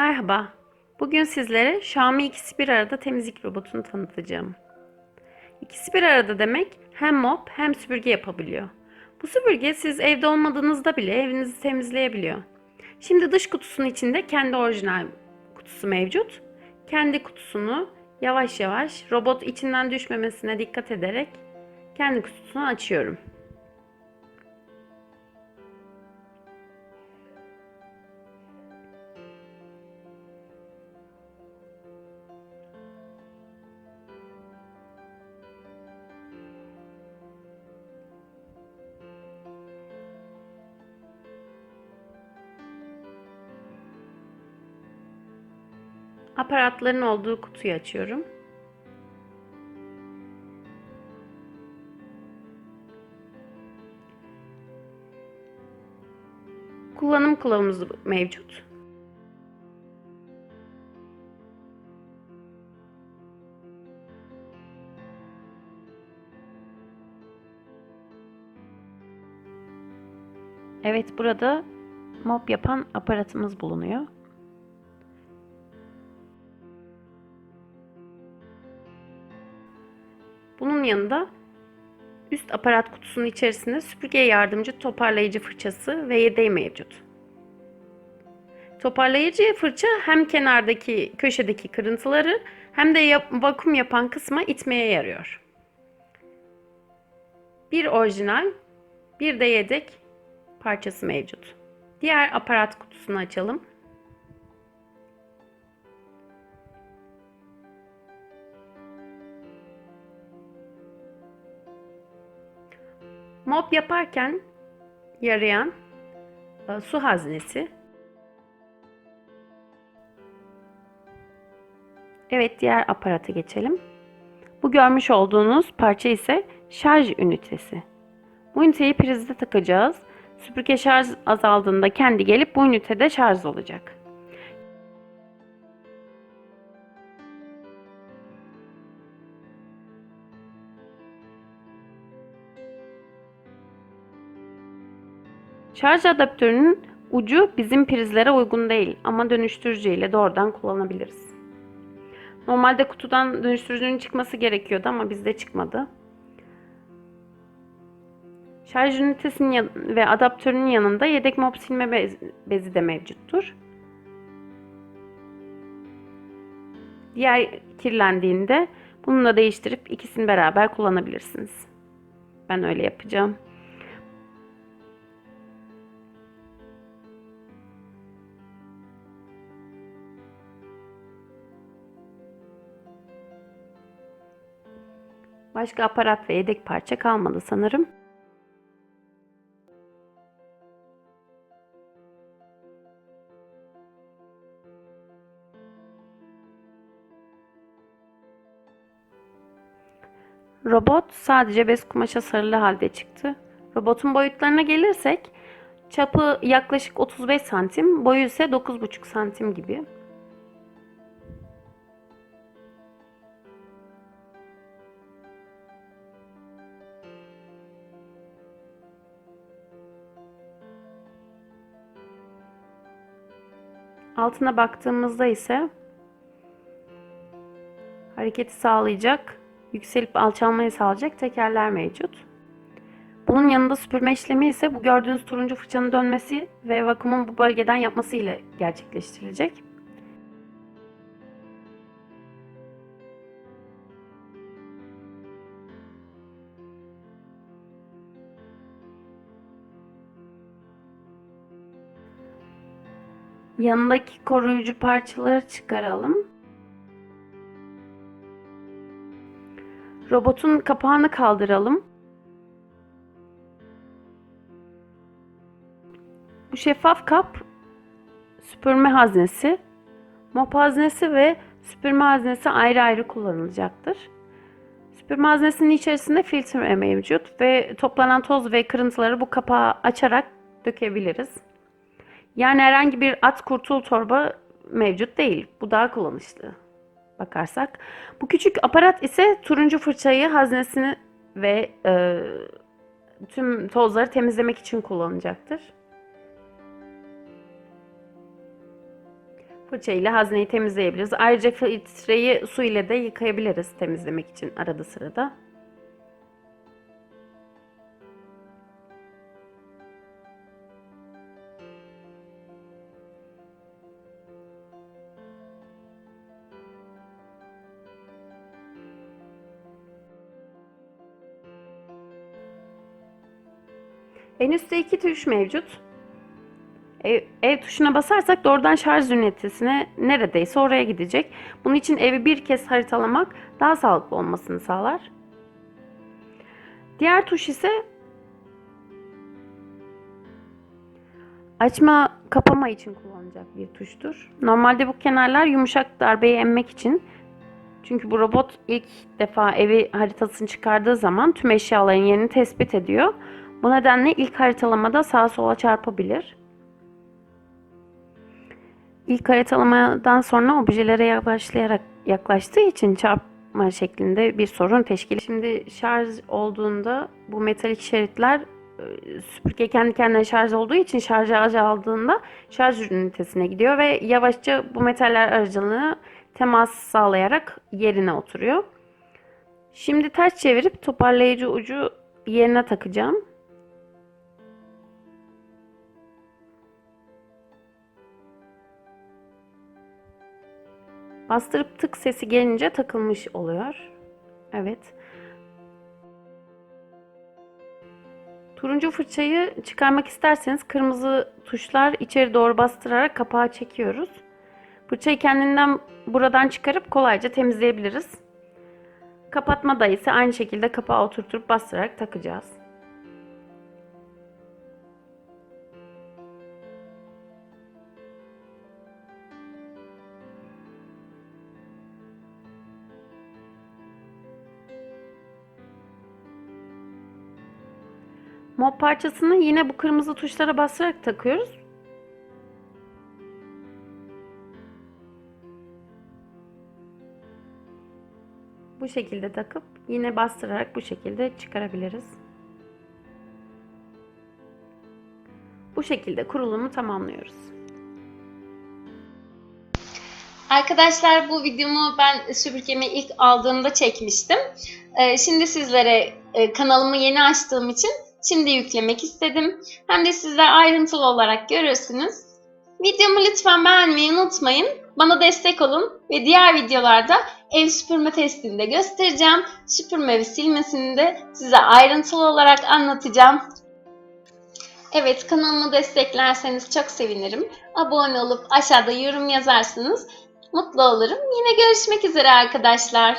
Merhaba. Bugün sizlere Xiaomi ikisi bir arada temizlik robotunu tanıtacağım. İkisi bir arada demek hem mop hem süpürge yapabiliyor. Bu süpürge siz evde olmadığınızda bile evinizi temizleyebiliyor. Şimdi dış kutusunun içinde kendi orijinal kutusu mevcut. Kendi kutusunu yavaş yavaş robot içinden düşmemesine dikkat ederek kendi kutusunu açıyorum. Aparatların olduğu kutuyu açıyorum. Kullanım kılavuzu mevcut. Evet burada mop yapan aparatımız bulunuyor. Bunun yanında üst aparat kutusunun içerisinde süpürgeye yardımcı toparlayıcı fırçası ve yedeği mevcut. Toparlayıcı fırça hem kenardaki köşedeki kırıntıları hem de yap- vakum yapan kısma itmeye yarıyor. Bir orijinal, bir de yedek parçası mevcut. Diğer aparat kutusunu açalım. Mop yaparken yarayan e, su haznesi. Evet diğer aparata geçelim. Bu görmüş olduğunuz parça ise şarj ünitesi. Bu üniteyi prizde takacağız. Süpürge şarj azaldığında kendi gelip bu ünitede şarj olacak. Şarj adaptörünün ucu bizim prizlere uygun değil ama dönüştürücü ile doğrudan kullanabiliriz. Normalde kutudan dönüştürücünün çıkması gerekiyordu ama bizde çıkmadı. Şarj ünitesinin ve adaptörünün yanında yedek mop silme bez- bezi de mevcuttur. Diğer kirlendiğinde bunu da değiştirip ikisini beraber kullanabilirsiniz. Ben öyle yapacağım. Başka aparat ve yedek parça kalmadı sanırım. Robot sadece bez kumaşa sarılı halde çıktı. Robotun boyutlarına gelirsek çapı yaklaşık 35 santim, boyu ise 9,5 santim gibi. Altına baktığımızda ise hareketi sağlayacak, yükselip alçalmayı sağlayacak tekerler mevcut. Bunun yanında süpürme işlemi ise bu gördüğünüz turuncu fırçanın dönmesi ve vakumun bu bölgeden yapması ile gerçekleştirilecek. Yanındaki koruyucu parçaları çıkaralım. Robotun kapağını kaldıralım. Bu şeffaf kap süpürme haznesi, mop haznesi ve süpürme haznesi ayrı ayrı kullanılacaktır. Süpürme haznesinin içerisinde filtre mevcut ve toplanan toz ve kırıntıları bu kapağı açarak dökebiliriz. Yani herhangi bir at kurtul torba mevcut değil. Bu daha kullanışlı bakarsak. Bu küçük aparat ise turuncu fırçayı haznesini ve e, tüm tozları temizlemek için kullanacaktır. Fırça ile hazneyi temizleyebiliriz. Ayrıca filtreyi su ile de yıkayabiliriz temizlemek için arada sırada. En üstte iki tuş mevcut. Ev, ev tuşuna basarsak doğrudan şarj ünitesine neredeyse oraya gidecek. Bunun için evi bir kez haritalamak daha sağlıklı olmasını sağlar. Diğer tuş ise açma kapama için kullanılacak bir tuştur. Normalde bu kenarlar yumuşak darbeyi emmek için. Çünkü bu robot ilk defa evi haritasını çıkardığı zaman tüm eşyaların yerini tespit ediyor. Bu nedenle ilk haritalamada sağa sola çarpabilir. İlk haritalamadan sonra objelere yavaşlayarak yaklaştığı için çarpma şeklinde bir sorun teşkil. Şimdi şarj olduğunda bu metalik şeritler e, süpürge kendi kendine şarj olduğu için şarjı azaldığında şarj ünitesine gidiyor ve yavaşça bu metaller aracılığıyla temas sağlayarak yerine oturuyor. Şimdi ters çevirip toparlayıcı ucu yerine takacağım. Bastırıp tık sesi gelince takılmış oluyor. Evet. Turuncu fırçayı çıkarmak isterseniz kırmızı tuşlar içeri doğru bastırarak kapağı çekiyoruz. Fırçayı kendinden buradan çıkarıp kolayca temizleyebiliriz. Kapatma da ise aynı şekilde kapağı oturtup bastırarak takacağız. Mop parçasını yine bu kırmızı tuşlara basarak takıyoruz. Bu şekilde takıp yine bastırarak bu şekilde çıkarabiliriz. Bu şekilde kurulumu tamamlıyoruz. Arkadaşlar bu videomu ben süpürgemi ilk aldığımda çekmiştim. Ee, şimdi sizlere e, kanalımı yeni açtığım için şimdi yüklemek istedim. Hem de sizler ayrıntılı olarak görürsünüz. Videomu lütfen beğenmeyi unutmayın. Bana destek olun ve diğer videolarda ev süpürme testini de göstereceğim. Süpürme ve silmesini de size ayrıntılı olarak anlatacağım. Evet kanalımı desteklerseniz çok sevinirim. Abone olup aşağıda yorum yazarsınız. Mutlu olurum. Yine görüşmek üzere arkadaşlar.